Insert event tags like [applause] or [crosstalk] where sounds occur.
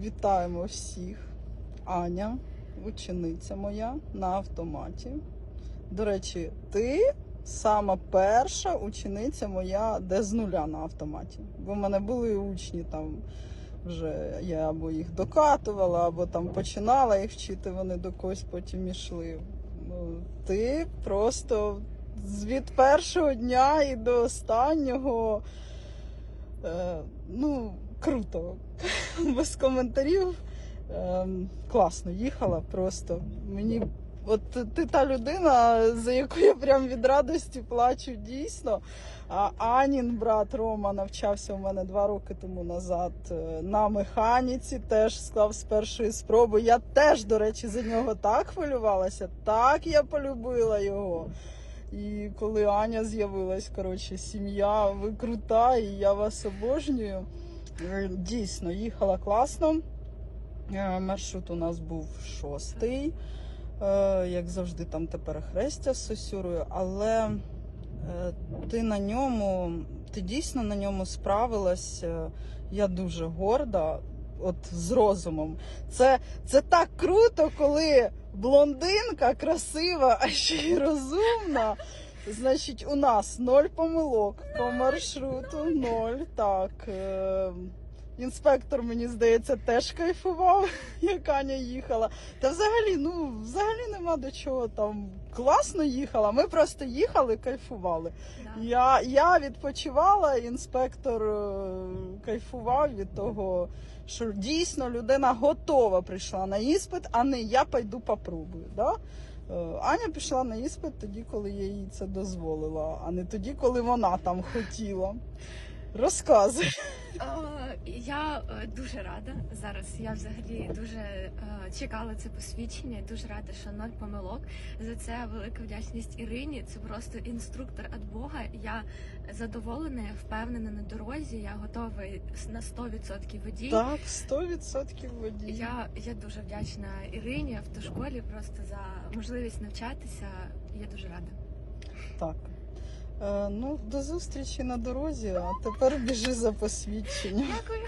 Вітаємо всіх. Аня, учениця моя на автоматі. До речі, ти сама перша учениця моя, де з нуля на автоматі. Бо в мене були учні там. Вже я або їх докатувала, або там починала їх вчити, вони до когось потім ішли. Ну, ти просто від першого дня і до останнього. Е, ну, круто. Без коментарів. Ем, класно їхала просто. Мені. От ти та людина, за яку я прям від радості плачу дійсно. А Анін брат Рома навчався у мене два роки тому назад е, на механіці, теж склав з першої спроби. Я теж, до речі, за нього так хвилювалася, так я полюбила його. І коли Аня з'явилась, коротше, сім'я, ви крута, і я вас обожнюю. Е, Дійсно, їхала класно. Е, Маршрут у нас був шостий. Е, Як завжди, там тепер хрестя з Сосюрою, але ти на ньому, ти дійсно на ньому справилась. Я дуже горда, от з розумом. Це, це так круто, коли блондинка красива, а ще й розумна. Значить, у нас ноль помилок по маршруту, ноль. Так. Е, інспектор, мені здається, теж кайфував, [laughs] як Аня їхала. Та взагалі, ну, взагалі нема до чого там. Класно їхала. Ми просто їхали, кайфували. Я, я відпочивала, інспектор е, кайфував від того, що дійсно людина готова прийшла на іспит, а не я пойду попробую. Да? Е, Аня пішла на іспит тоді, коли я їй це дозволила, а не тоді, коли вона там хотіла. Розказуй. Е, Я е, дуже рада зараз. Я взагалі дуже е, чекала це посвідчення. Дуже рада, що ноль помилок. За це велика вдячність Ірині. Це просто інструктор від Бога. Я задоволена, я впевнена на дорозі. Я готова на 100% водій. Так, 100% водій. Я, я дуже вдячна Ірині автошколі просто за можливість навчатися. Я дуже рада. Так. Е, ну, до зустрічі на дорозі, а тепер біжи за посвідченням. Дякую.